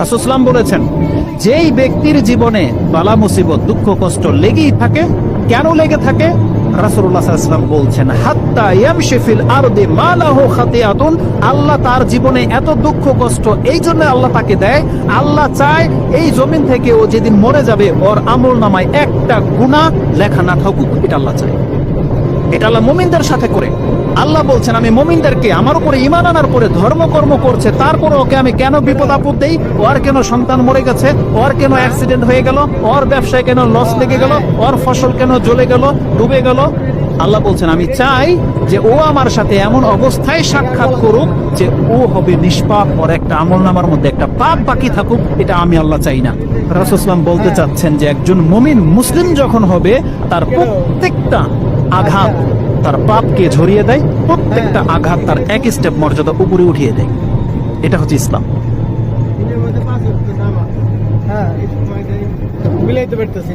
রাসুসলাম বলেছেন, যেই ব্যক্তির জীবনে বালা মুসিবত, দুঃখ, কষ্ট লেগেই থাকে, কেন লেগে থাকে? রাসূলুল্লাহ বলছেন আল্লাহ তার জীবনে এত দুঃখ, কষ্ট, এই জন্য আল্লাহ তাকে দেয়, আল্লাহ চায় এই জমিন থেকে ও যেদিন মরে যাবে, ওর একটা এটা আল্লাহ এটা আল্লাহ মুমিনদের সাথে করে। আল্লাহ বলছেন, আমি মুমিনদেরকে আমার উপরে ইমান আনার পরে ধর্মকর্ম করছে, তারপরে ওকে আমি কেন বিপদ আপদ দেই? ওর কেন সন্তান মরে গেছে? ওর কেন অ্যাক্সিডেন্ট হয়ে গেল? ওর ব্যবসায় কেন লস লেগে গেল? ওর ফসল কেন জ্বলে গেল? ডুবে গেল? আল্লাহ বলছেন, আমি চাই যে ও আমার সাথে এমন অবস্থায় সাক্ষাৎ করুক যে ও হবে নিষ্পাপ, ওর একটা আমল নামার মধ্যে একটা পাপ বাকি থাকুক, এটা আমি আল্লাহ চাই না। রাসুসলাম বলতে চাচ্ছেন যে একজন মমিন মুসলিম যখন হবে, তার প্রত্যেকটা আঘাত তার পাপকে ঝরিয়ে দেয় প্রত্যেকটা আঘাত তার এক স্টেপ মর্যাদা উপরে উঠিয়ে দেয় এটা হচ্ছে ইসলাম। হ্যাঁ, মিলাইতে পারতেছি